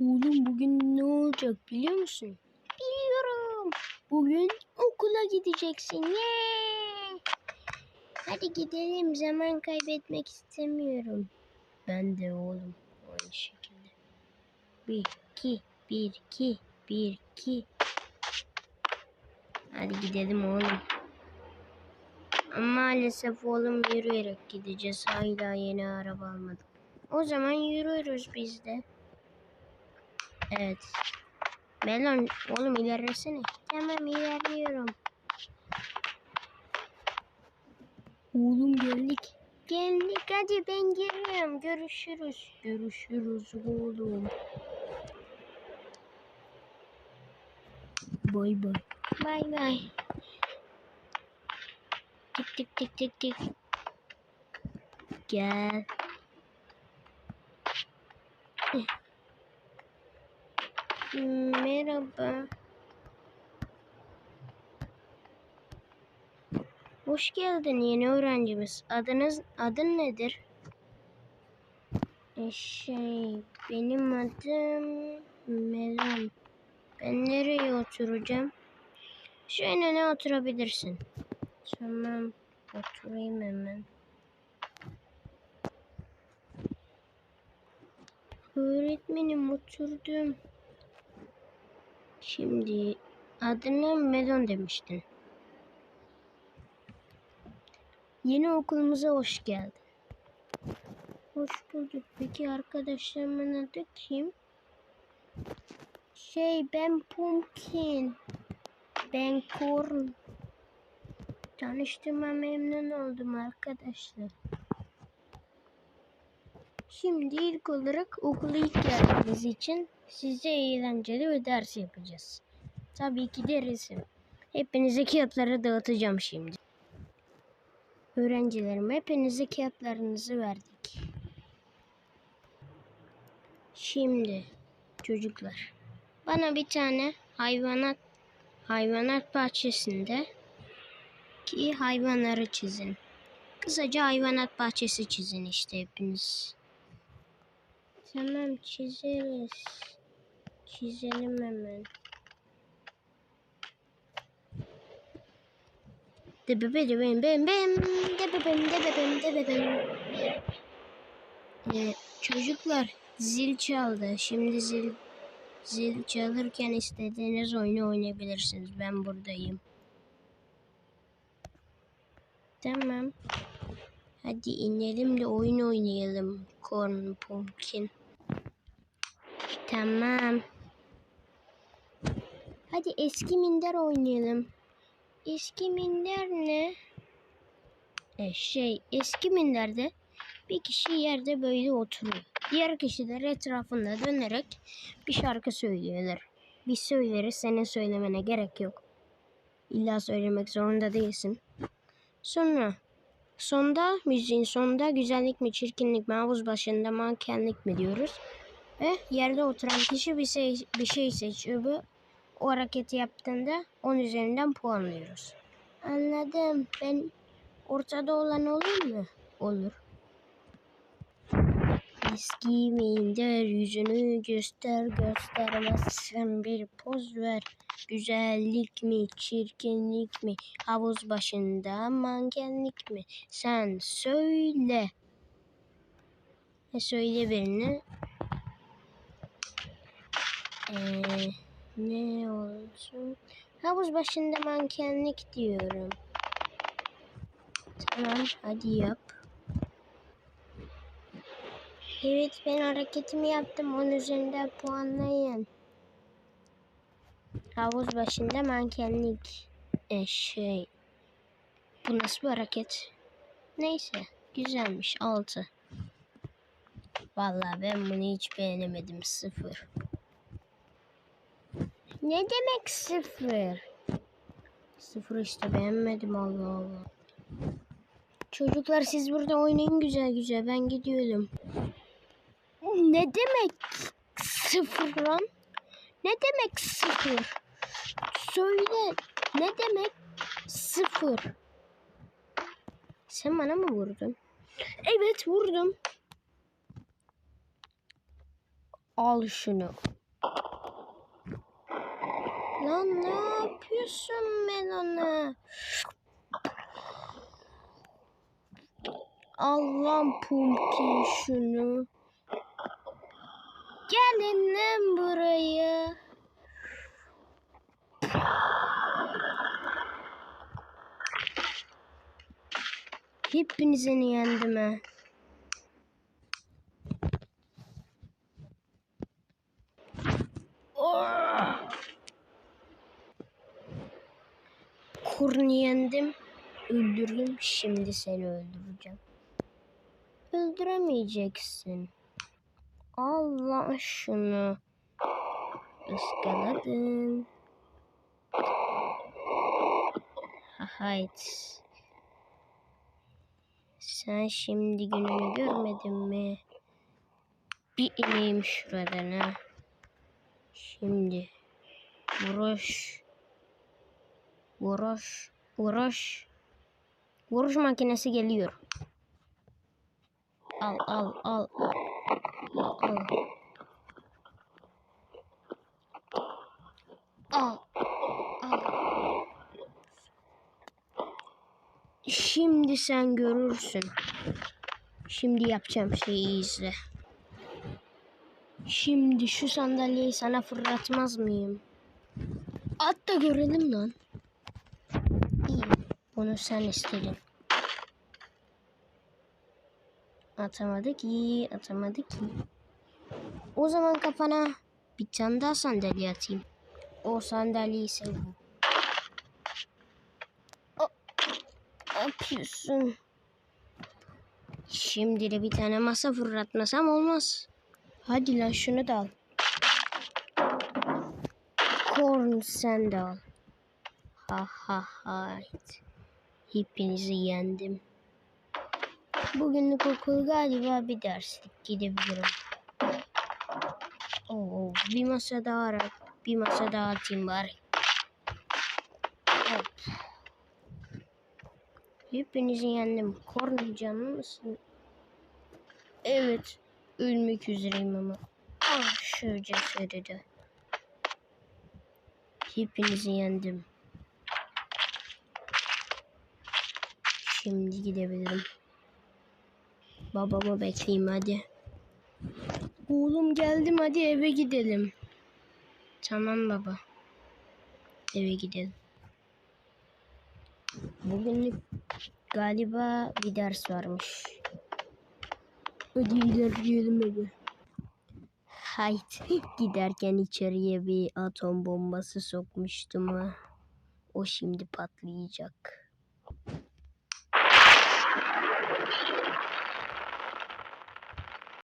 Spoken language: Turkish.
Oğlum bugün ne olacak biliyor musun? Biliyorum. Bugün okula gideceksin. Yeah. Hadi gidelim. Zaman kaybetmek istemiyorum. Ben de oğlum. Aynı şekilde. Bir, iki, bir, iki, bir, iki. Hadi gidelim oğlum. Ama maalesef oğlum yürüyerek gideceğiz. Hala yeni araba almadık. O zaman yürüyoruz biz de. Evet. Melon oğlum ilerlesene. Tamam ilerliyorum. Oğlum geldik. Geldik hadi ben geliyorum. Görüşürüz. Görüşürüz oğlum. Bay bay. Bay bay. Tik tik tik tik tik. Gel. Merhaba. Hoş geldin yeni öğrencimiz. Adınız adın nedir? E, Şey, benim adım Melon. Ben nereye oturacağım? Şu en öne oturabilirsin. Tamam, oturayım hemen. Öğretmenim oturdum. Şimdi adını Melon demiştin. Yeni okulumuza hoş geldin. Hoş bulduk. Peki arkadaşlarımın adı kim? Şey ben Pumpkin. Ben Corn. Tanıştığıma memnun oldum arkadaşlar. Şimdi ilk olarak okula ilk geldiğiniz için size eğlenceli bir ders yapacağız. Tabii ki de resim. Hepinize kağıtları dağıtacağım şimdi. Öğrencilerim hepinize kağıtlarınızı verdik. Şimdi çocuklar bana bir tane hayvanat hayvanat bahçesinde ki hayvanları çizin. Kısaca hayvanat bahçesi çizin işte hepiniz. Tamam çizeriz. Çizelim hemen. Debebem bem bem debebem debebem debebem. Ee, çocuklar zil çaldı. Şimdi zil zil çalırken istediğiniz oyunu oynayabilirsiniz. Ben buradayım. Tamam. Hadi inelim de oyun oynayalım. Corn Pumpkin. Tamam. Hadi eski minder oynayalım. Eski minder ne? E şey eski minderde bir kişi yerde böyle oturuyor. Diğer kişiler etrafında dönerek bir şarkı söylüyorlar. Biz söyleriz senin söylemene gerek yok. İlla söylemek zorunda değilsin. Sonra sonda müziğin sonunda güzellik mi çirkinlik mi havuz başında mankenlik mi diyoruz. Ve yerde oturan kişi bir şey, bir şey seçiyor. Bu o hareketi yaptığında 10 üzerinden puanlıyoruz. Anladım. Ben ortada olan olur mu? Olur. Eski minder yüzünü göster göstermezsen bir poz ver. Güzellik mi, çirkinlik mi, havuz başında mankenlik mi? Sen söyle. E söyle birini. Eee... Ne olsun? Havuz başında mankenlik diyorum. Tamam hadi yap. Evet ben hareketimi yaptım. Onun üzerinden puanlayın. Havuz başında mankenlik. E şey. Bu nasıl bir hareket? Neyse. Güzelmiş. 6. Vallahi ben bunu hiç beğenemedim. Sıfır. Ne demek sıfır? Sıfır işte beğenmedim Allah Allah. Çocuklar siz burada oynayın güzel güzel ben gidiyorum. Ne demek sıfır lan? Ne demek sıfır? Söyle ne demek sıfır? Sen bana mı vurdun? Evet vurdum. Al şunu. Lan ne yapıyorsun Melona? Allah'ım Pumpkin şunu. Gelin lan buraya. Hepinizi yendim. Kurnu yendim. Öldürdüm. Şimdi seni öldüreceğim. Öldüremeyeceksin. Allah şunu. Iskaladın. Hayt. Sen şimdi gününü görmedin mi? Bir ineyim şuradan ha. Şimdi. Vuruş. Vuruş. Vuruş. Vuruş makinesi geliyor. Al al. Al. Al. Al. Al. Şimdi sen görürsün. Şimdi yapacağım şeyi izle. Şimdi şu sandalyeyi sana fırlatmaz mıyım? At da görelim lan. İyi. Bunu sen istedin. Atamadı ki, atamadı ki. O zaman kafana bir tane daha sandalye atayım. O sandalyeyi. O, ne yapıyorsun? Şimdi de bir tane masa fırlatmasam olmaz. Hadi lan şunu da al. Korn sen de al. Ha ha ha. Hepinizi yendim. Bugünlük okul galiba bir derslik gidebilirim. Oo, bir masa daha ara. Bir masa daha atayım bari. Hop. Hepinizi yendim. Korn canlı mısın? Evet. Ölmek üzereyim ama. Ah şu cesedi de. Hepinizi yendim. Şimdi gidebilirim. Babamı bekleyeyim hadi. Oğlum geldim hadi eve gidelim. Tamam baba. Eve gidelim. Bugünlük galiba bir ders varmış. Hadi ilerleyelim eve. Hayt giderken içeriye bir atom bombası sokmuştum ha. O şimdi patlayacak.